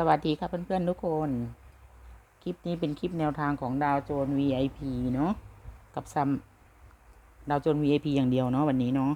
สวัสดีครับเพื่อนๆทุกคน คลิปนี้เป็นคลิปแนวทางของดาวโจน VIP เนาะกับซัมดาวโจน VIP อย่างเดียวเนาะวันนี้เนาะ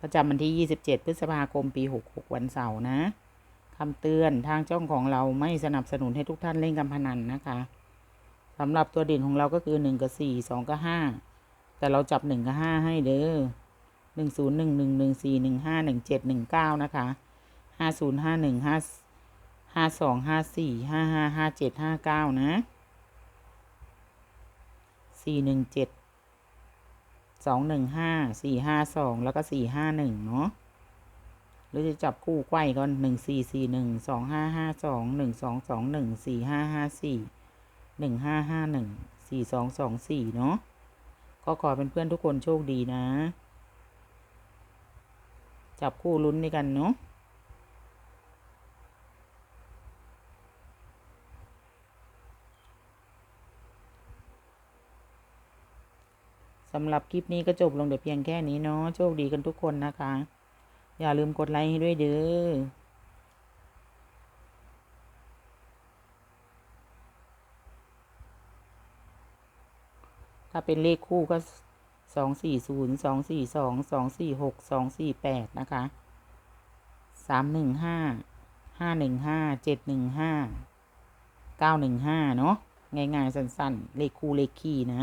ประจำวันที่ 27 พฤษภาคมปี 66 วันเสาร์นะคำเตือนทางจ้องของเราไม่สนับสนุนให้ทุกท่านเล่นการพนันนะคะสำหรับตัวเด่นของเราก็คือ 1 กับ 4 2 กับ 5 แต่เราจับ 1 กับ 5 ให้เด้อ1 0 1 1 1 4 1 5 1 7 1 9 นะคะ 5 0 5 1 5 ห้าสองห้าสี่ห้าห้าห้าเจ็ดห้าเก้านะสี่หนึ่งเจ็ดสองหนึ่งห้าสี่ห้าสองแล้วก็สี่ห้าหนึ่งเนาะหรือจะจับคู่ไขว้ก่อนหนึ่งสี่สี่หนึ่งสองห้าห้าสองหนึ่งสองสองหนึ่งสี่ห้าห้าสี่หนึ่งห้าห้าหนึ่งสี่สองสองสี่เนาะก็ขอเป็นเพื่อนทุกคนโชคดีนะ จับคู่ลุ้นด้วยกันเนาะ สำหรับคลิปนี้ก็จบลงแต่เพียงแค่นี้เนาะโชคดีกันทุกคนนะคะ อย่าลืมกดไลค์ให้ด้วยเด้อถ้าเป็นเลขคู่ก็สองสี่ศูนย์สองสี่สองสองสี่หกสองสี่แปดนะคะสามหนึ่งห้าห้าหนึ่งห้าเจ็ดหนึ่งห้าเก้าหนึ่งห้าเนาะง่ายๆสั้นๆ เลขคู่เลขคี่นะ